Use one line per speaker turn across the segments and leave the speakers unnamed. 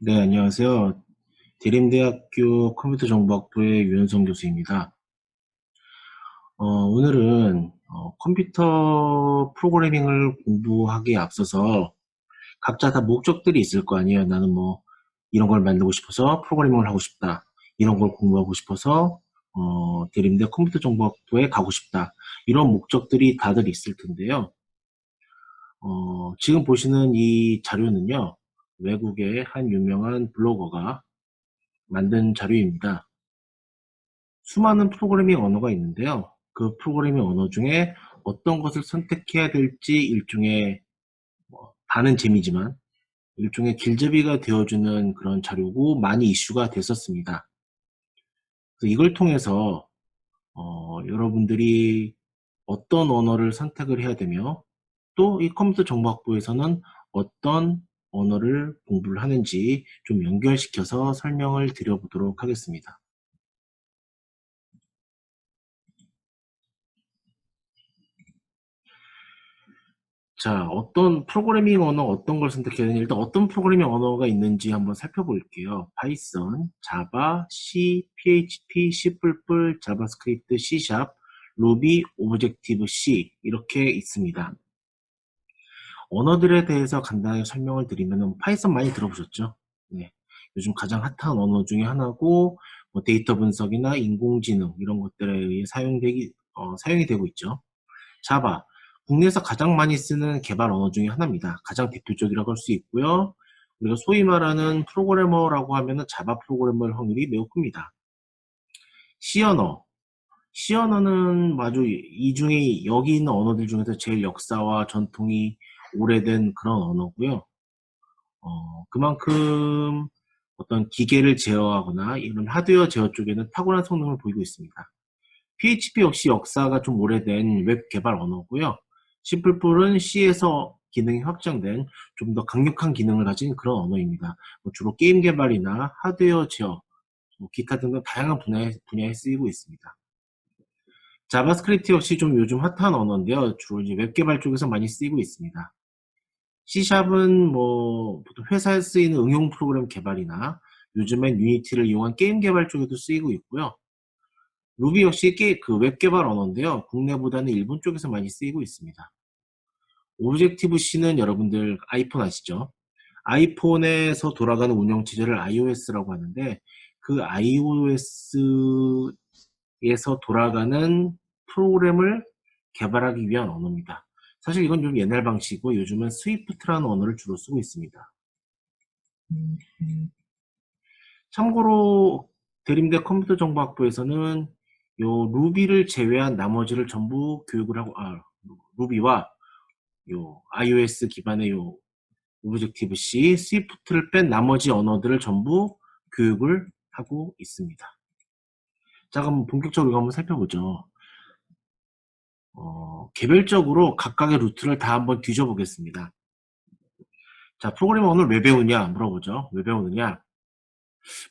네, 안녕하세요. 대림대학교 컴퓨터정보학부의 유현성 교수입니다. 어, 오늘은 어, 컴퓨터 프로그래밍을 공부하기에 앞서서 각자 다 목적들이 있을 거 아니에요. 나는 뭐 이런 걸 만들고 싶어서 프로그래밍을 하고 싶다. 이런 걸 공부하고 싶어서 어, 대림대 컴퓨터정보학부에 가고 싶다. 이런 목적들이 다들 있을 텐데요. 어, 지금 보시는 이 자료는요. 외국의 한 유명한 블로거가 만든 자료입니다. 수많은 프로그래밍 언어가 있는데요. 그 프로그래밍 언어 중에 어떤 것을 선택해야 될지 일종의 뭐 반은 재미지만 일종의 길잡이가 되어주는 그런 자료고 많이 이슈가 됐었습니다. 이걸 통해서 어, 여러분들이 어떤 언어를 선택을 해야 되며 또 이 컴퓨터 정보학부에서는 어떤 언어를 공부를 하는지 좀 연결시켜서 설명을 드려보도록 하겠습니다. 자, 어떤 프로그래밍 언어 어떤 걸 선택해야 되냐 일단 어떤 프로그래밍 언어가 있는지 한번 살펴볼게요. 파이썬, 자바, C, PHP, C++, 자바스크립트, C#, 루비, 오브젝티브 C 이렇게 있습니다. 언어들에 대해서 간단하게 설명을 드리면 파이썬 많이 들어보셨죠? 네. 요즘 가장 핫한 언어 중에 하나고 뭐 데이터 분석이나 인공지능 이런 것들에 의해 사용되기, 어, 사용이 되고 있죠. 자바, 국내에서 가장 많이 쓰는 개발 언어 중에 하나입니다. 가장 대표적이라고 할 수 있고요. 우리가 소위 말하는 프로그래머라고 하면 자바 프로그래머의 확률이 매우 큽니다. C 언어. C 언어는 아주 이 중에 여기 있는 언어들 중에서 제일 역사와 전통이 오래된 그런 언어고요. 어, 그만큼 어떤 기계를 제어하거나 이런 하드웨어 제어 쪽에는 탁월한 성능을 보이고 있습니다. PHP 역시 역사가 좀 오래된 웹 개발 언어고요. C++은 C에서 기능이 확장된 좀 더 강력한 기능을 가진 그런 언어입니다. 뭐 주로 게임 개발이나 하드웨어 제어, 뭐 기타 등등 다양한 분야에, 분야에 쓰이고 있습니다. 자바스크립트 역시 좀 요즘 핫한 언어인데요. 주로 이제 웹 개발 쪽에서 많이 쓰이고 있습니다. C샵은 뭐 보통 회사에 쓰이는 응용 프로그램 개발이나 요즘엔 유니티를 이용한 게임 개발 쪽에도 쓰이고 있고요. 루비 역시 그웹 개발 언어인데요. 국내보다는 일본 쪽에서 많이 쓰이고 있습니다. 오브젝티브 C는 여러분들 아이폰 아시죠? 아이폰에서 돌아가는 운영체제를 iOS라고 하는데 그 iOS에서 돌아가는 프로그램을 개발하기 위한 언어입니다. 사실 이건 좀 옛날 방식이고 요즘은 스위프트라는 언어를 주로 쓰고 있습니다. 참고로 대림대 컴퓨터 정보학부에서는 요 루비를 제외한 나머지를 전부 교육을 하고 아 루비와 요 iOS 기반의 요 오브젝티브 C, 스위프트를 뺀 나머지 언어들을 전부 교육을 하고 있습니다. 자, 그럼 본격적으로 한번 살펴보죠. 어, 개별적으로 각각의 루트를 다 한번 뒤져보겠습니다. 자, 프로그래머 오늘 왜 배우냐 물어보죠. 왜 배우느냐?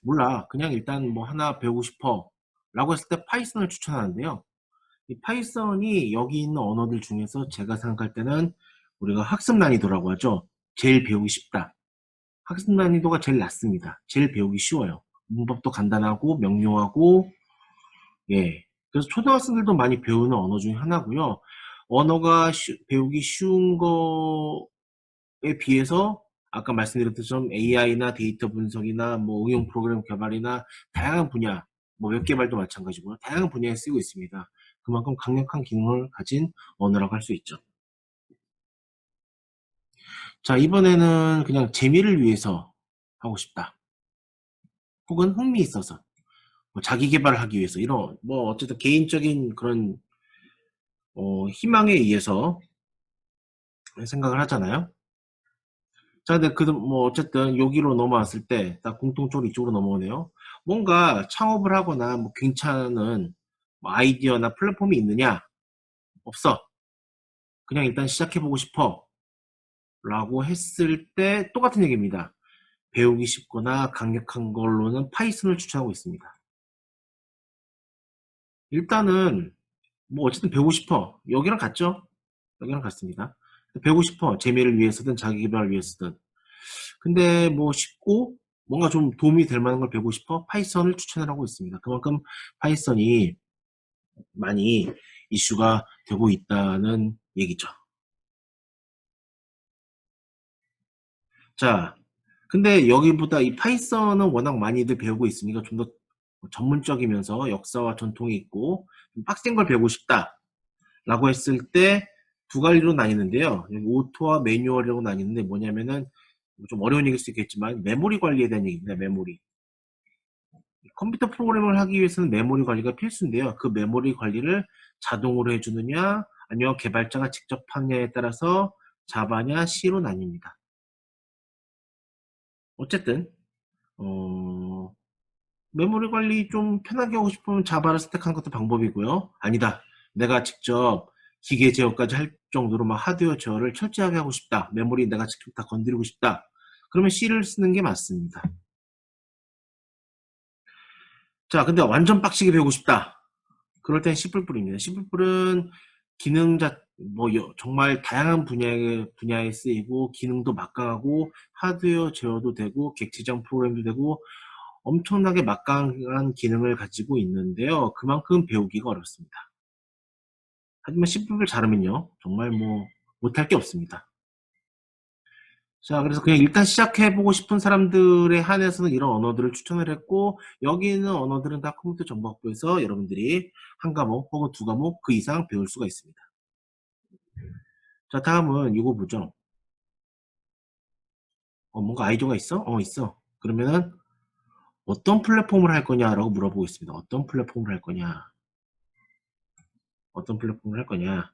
몰라. 그냥 일단 뭐 하나 배우고 싶어. 라고 했을 때 파이썬을 추천하는데요. 이 파이썬이 여기 있는 언어들 중에서 제가 생각할 때는 우리가 학습 난이도라고 하죠. 제일 배우기 쉽다. 학습 난이도가 제일 낮습니다. 제일 배우기 쉬워요. 문법도 간단하고 명료하고 예. 그래서 초등학생들도 많이 배우는 언어 중에 하나고요. 언어가 쉬, 배우기 쉬운 거에 비해서 아까 말씀드렸듯이 AI나 데이터 분석이나 뭐 응용 프로그램 개발이나 다양한 분야, 뭐 웹 개발도 마찬가지고요. 다양한 분야에 쓰이고 있습니다. 그만큼 강력한 기능을 가진 언어라고 할 수 있죠. 자, 이번에는 그냥 재미를 위해서 하고 싶다. 혹은 흥미 있어서. 뭐 자기 개발을 하기 위해서. 이런, 뭐, 어쨌든 개인적인 그런, 어, 희망에 의해서 생각을 하잖아요. 자, 근데 그, 뭐, 어쨌든 여기로 넘어왔을 때, 딱 공통적으로 이쪽으로 넘어오네요. 뭔가 창업을 하거나 뭐 괜찮은 뭐 아이디어나 플랫폼이 있느냐? 없어. 그냥 일단 시작해보고 싶어. 라고 했을 때 똑같은 얘기입니다. 배우기 쉽거나 강력한 걸로는 파이썬을 추천하고 있습니다. 일단은 뭐 어쨌든 배우고 싶어. 여기랑 같죠? 여기랑 같습니다. 배우고 싶어. 재미를 위해서든 자기 개발을 위해서든. 근데 뭐 쉽고 뭔가 좀 도움이 될 만한 걸 배우고 싶어 파이썬을 추천을 하고 있습니다. 그만큼 파이썬이 많이 이슈가 되고 있다는 얘기죠. 자, 근데 여기보다 이 파이썬은 워낙 많이들 배우고 있으니까 좀 더 전문적이면서 역사와 전통이 있고 좀 빡센 걸 배우고 싶다 라고 했을 때 두 가지로 나뉘는데요. 오토와 매뉴얼이라고 나뉘는데 뭐냐면은 좀 어려운 얘기일 수 있겠지만 메모리 관리에 대한 얘기입니다. 메모리. 컴퓨터 프로그램을 하기 위해서는 메모리 관리가 필수인데요. 그 메모리 관리를 자동으로 해주느냐 아니면 개발자가 직접 하느냐에 따라서 자바냐 C로 나뉩니다. 어쨌든 어, 메모리 관리 좀 편하게 하고 싶으면 자바를 선택하는 것도 방법이고요. 아니다. 내가 직접 기계 제어까지 할 정도로 막 하드웨어 제어를 철저하게 하고 싶다. 메모리 내가 직접 다 건드리고 싶다. 그러면 C를 쓰는 게 맞습니다. 자, 근데 완전 빡시게 배우고 싶다. 그럴 땐 C++입니다. C++은 기능 자, 뭐, 여- 정말 다양한 분야에, 분야에 쓰이고, 기능도 막강하고, 하드웨어 제어도 되고, 객체적 프로그램도 되고, 엄청나게 막강한 기능을 가지고 있는데요. 그만큼 배우기가 어렵습니다. 하지만 C++를 잘하면요. 정말 뭐, 못할 게 없습니다. 자, 그래서 그냥 일단 시작해보고 싶은 사람들에 한해서는 이런 언어들을 추천을 했고, 여기 있는 언어들은 다 컴퓨터 정보학부에서 여러분들이 한 과목 혹은 두 과목 그 이상 배울 수가 있습니다. 자, 다음은 이거 보죠. 어, 뭔가 아이디어가 있어? 어, 있어. 그러면은 어떤 플랫폼을 할 거냐라고 물어보고 있습니다. 어떤 플랫폼을 할 거냐? 어떤 플랫폼을 할 거냐?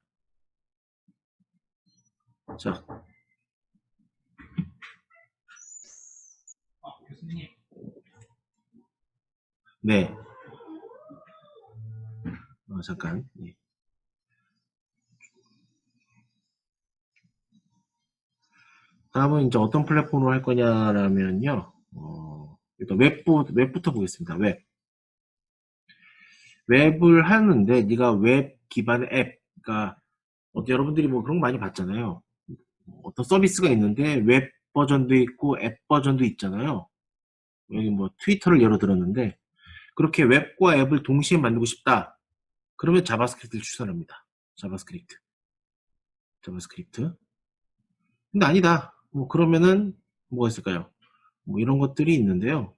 자,
아, 교수님.
네. 어, 잠깐. 네. 다음은 이제 어떤 플랫폼으로 할 거냐라면요. 어, 일단 웹부, 웹부터 보겠습니다. 웹. 웹을 하는데 네가 웹 기반의 앱, 그러니까 어, 여러분들이 뭐 그런 거 많이 봤잖아요. 어떤 서비스가 있는데 웹 버전도 있고 앱 버전도 있잖아요. 여기 뭐 트위터를 예로 들었는데 그렇게 웹과 앱을 동시에 만들고 싶다. 그러면 자바스크립트를 추천합니다. 자바스크립트. 자바스크립트. 근데 아니다. 뭐 그러면은 뭐가 있을까요? 뭐 이런 것들이 있는데요.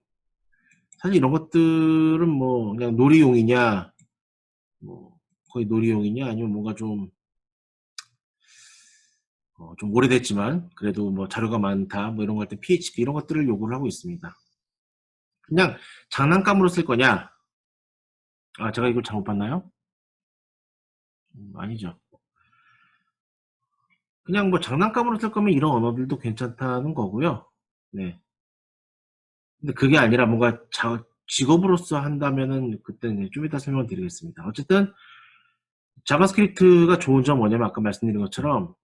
사실 이런 것들은 뭐 그냥 놀이용이냐, 뭐 거의 놀이용이냐, 아니면 뭔가 좀, 어, 좀 오래됐지만 그래도 뭐 자료가 많다, 뭐 이런 거할때 PHP 이런 것들을 요구를 하고 있습니다. 그냥 장난감으로 쓸 거냐? 아, 제가 이걸 잘못 봤나요? 음, 아니죠. 그냥 뭐 장난감으로 쓸 거면 이런 언어들도 괜찮다는 거고요. 네. 근데 그게 아니라 뭔가 자- 직업으로서 한다면은 그때는 좀 이따 설명드리겠습니다. 어쨌든 자바스크립트가 좋은 점 뭐냐면 아까 말씀드린 것처럼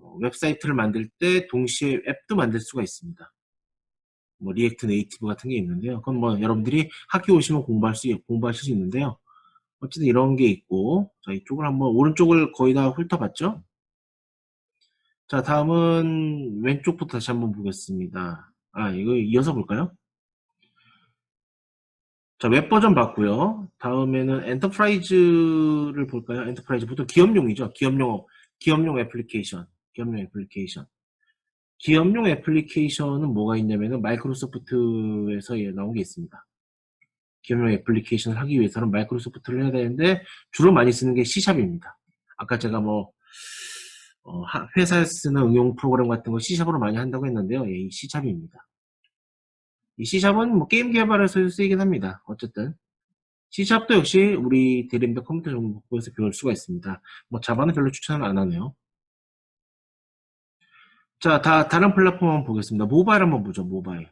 어, 웹사이트를 만들 때 동시에 앱도 만들 수가 있습니다. 뭐 리액트 네이티브 같은 게 있는데요. 그건 뭐 여러분들이 학교 오시면 공부할 수 공부하실 수 있는데요. 어쨌든 이런 게 있고 자 이쪽을 한번 오른쪽을 거의 다 훑어봤죠. 자 다음은 왼쪽부터 다시 한번 보겠습니다. 아 이거 이어서 볼까요? 자, 웹 버전 봤고요. 다음에는 엔터프라이즈를 볼까요? 엔터프라이즈 보통 기업용이죠. 기업용 기업용 애플리케이션, 기업용 애플리케이션. 기업용 애플리케이션은 뭐가 있냐면은 마이크로소프트에서 예, 나온 게 있습니다. 기업용 애플리케이션을 하기 위해서는 마이크로소프트를 해야 되는데 주로 많이 쓰는 게 C샵입니다. 아까 제가 뭐 어, 하- 회사에 쓰는 응용 프로그램 같은 거 C샵으로 많이 한다고 했는데요. 예, 이 C샵입니다. 이 C샵은 뭐 게임 개발에서 쓰이긴 합니다. 어쨌든 C샵도 역시 우리 대림대 컴퓨터 정보국에서 배울 수가 있습니다. 뭐 자바는 별로 추천을 안 하네요. 자, 다 다른 플랫폼 한번 보겠습니다. 모바일 한번 보죠. 모바일.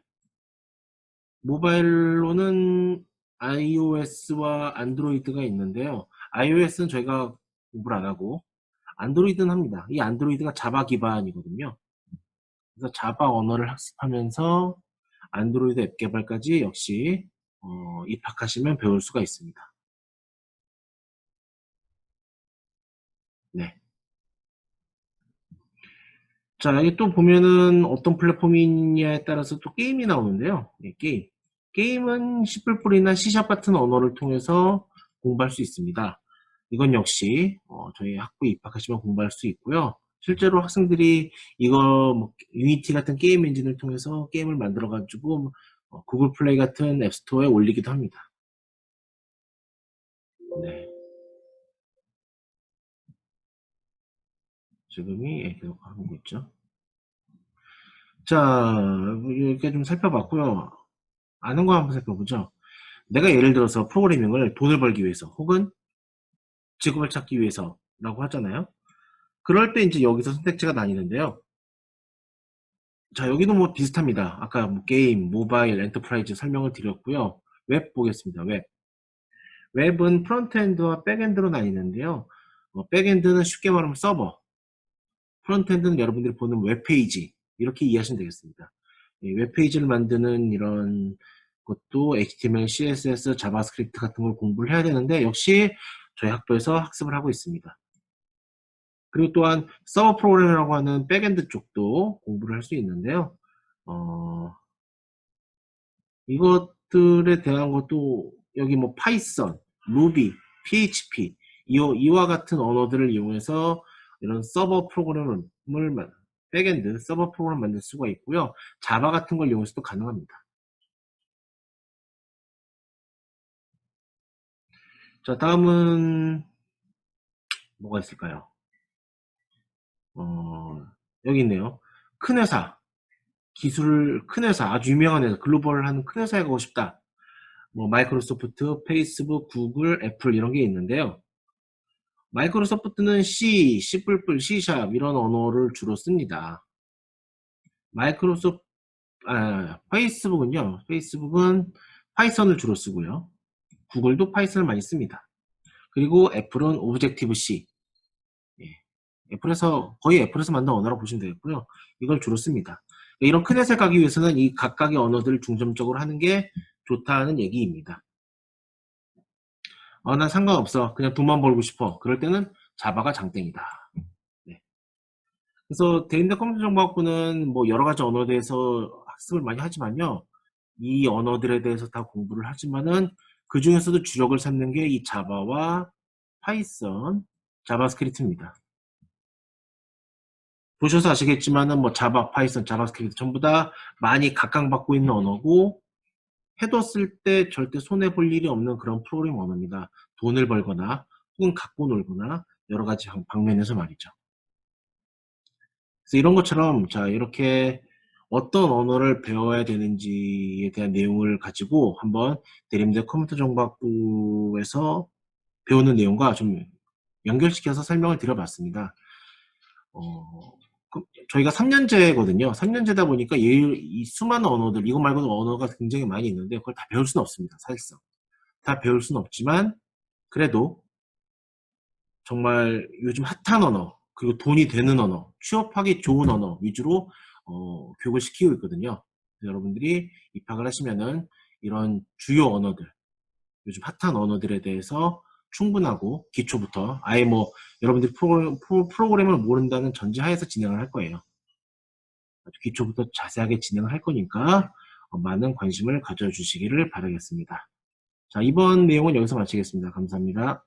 모바일로는 iOS와 안드로이드가 있는데요. iOS는 저희가 공부를 안 하고 안드로이드는 합니다. 이 안드로이드가 자바 기반이거든요. 그래서 자바 언어를 학습하면서 안드로이드 앱 개발까지 역시 어, 입학하시면 배울 수가 있습니다. 네. 자, 여기 또 보면은 어떤 플랫폼이냐에 따라서 또 게임이 나오는데요. 네, 게임. 게임은 C++이나 C# 같은 언어를 통해서 공부할 수 있습니다. 이건 역시 어, 저희 학부에 입학하시면 공부할 수 있고요. 실제로 학생들이 이거 뭐 유니티 같은 게임 엔진을 통해서 게임을 만들어 가지고 어, 구글 플레이 같은 앱스토어에 올리기도 합니다. 네. 지금이 예, 계속 하고 있죠. 자, 이렇게 좀 살펴봤고요. 아는 거 한번 살펴보죠. 내가 예를 들어서 프로그래밍을 돈을 벌기 위해서 혹은 직업을 찾기 위해서라고 하잖아요. 그럴 때 이제 여기서 선택지가 나뉘는데요. 자, 여기도 뭐 비슷합니다. 아까 뭐 게임, 모바일, 엔터프라이즈 설명을 드렸고요. 웹 보겠습니다. 웹. 웹은 프론트엔드와 백엔드로 나뉘는데요. 어, 백엔드는 쉽게 말하면 서버. 프론트엔드는 여러분들이 보는 웹페이지. 이렇게 이해하시면 되겠습니다. 이 웹페이지를 만드는 이런 것도 HTML, CSS, 자바스크립트 같은 걸 공부를 해야 되는데 역시 저희 학부에서 학습을 하고 있습니다. 그리고 또한 서버 프로그램이라고 하는 백엔드 쪽도 공부를 할 수 있는데요. 어, 이것들에 대한 것도 여기 뭐 파이썬, 루비, PHP 이와, 이와 같은 언어들을 이용해서 이런 서버 프로그램을 만- 백엔드 서버 프로그램 만들 수가 있고요. 자바 같은 걸 이용해서도 가능합니다. 자, 다음은 뭐가 있을까요? 어, 여기 있네요. 큰 회사, 기술 큰 회사, 아주 유명한 회사, 글로벌 하는 큰 회사에 가고 싶다. 뭐 마이크로소프트, 페이스북, 구글, 애플 이런 게 있는데요. 마이크로소프트는 C, C++, C# 이런 언어를 주로 씁니다. 마이크로소프트, 아, 페이스북은요. 페이스북은 파이썬을 주로 쓰고요. 구글도 파이썬을 많이 씁니다. 그리고 애플은 오브젝티브 C. 예. 애플에서 거의 애플에서 만든 언어라고 보시면 되겠고요. 이걸 주로 씁니다. 이런 큰 회사에 가기 위해서는 이 각각의 언어들을 중점적으로 하는 게 좋다는 얘기입니다. 어, 난 상관없어. 그냥 돈만 벌고 싶어. 그럴 때는 자바가 장땡이다. 네. 그래서 대인대 컴퓨터 정보학부는 뭐 여러 가지 언어에 대해서 학습을 많이 하지만요. 이 언어들에 대해서 다 공부를 하지만은 그 중에서도 주력을 삼는 게 이 자바와 파이썬, 자바스크립트입니다. 보셔서 아시겠지만은 뭐 자바, 파이썬, 자바스크립트 전부 다 많이 각광받고 있는 언어고 해뒀을 때 절대 손해볼 일이 없는 그런 프로그램 언어입니다. 돈을 벌거나 혹은 갖고 놀거나 여러 가지 방- 방면에서 말이죠. 그래서 이런 것처럼 자 이렇게 어떤 언어를 배워야 되는지에 대한 내용을 가지고 한번 대림대 컴퓨터 정보학부에서 배우는 내용과 좀 연결시켜서 설명을 드려봤습니다. 어, 그 저희가 3년제거든요. 3년제다 보니까 이, 이 수많은 언어들, 이거 말고도 언어가 굉장히 많이 있는데 그걸 다 배울 수는 없습니다. 사실상. 다 배울 수는 없지만 그래도 정말 요즘 핫한 언어, 그리고 돈이 되는 언어, 취업하기 좋은 언어 위주로 어, 교육을 시키고 있거든요. 여러분들이 입학을 하시면은 이런 주요 언어들, 요즘 핫한 언어들에 대해서 충분하고 기초부터 아예 뭐 여러분들이 프로, 프로, 프로 그램을 모른다는 전제하에서 진행을 할 거예요. 기초부터 자세하게 진행을 할 거니까 어, 많은 관심을 가져주시기를 바라겠습니다. 자, 이번 내용은 여기서 마치겠습니다. 감사합니다.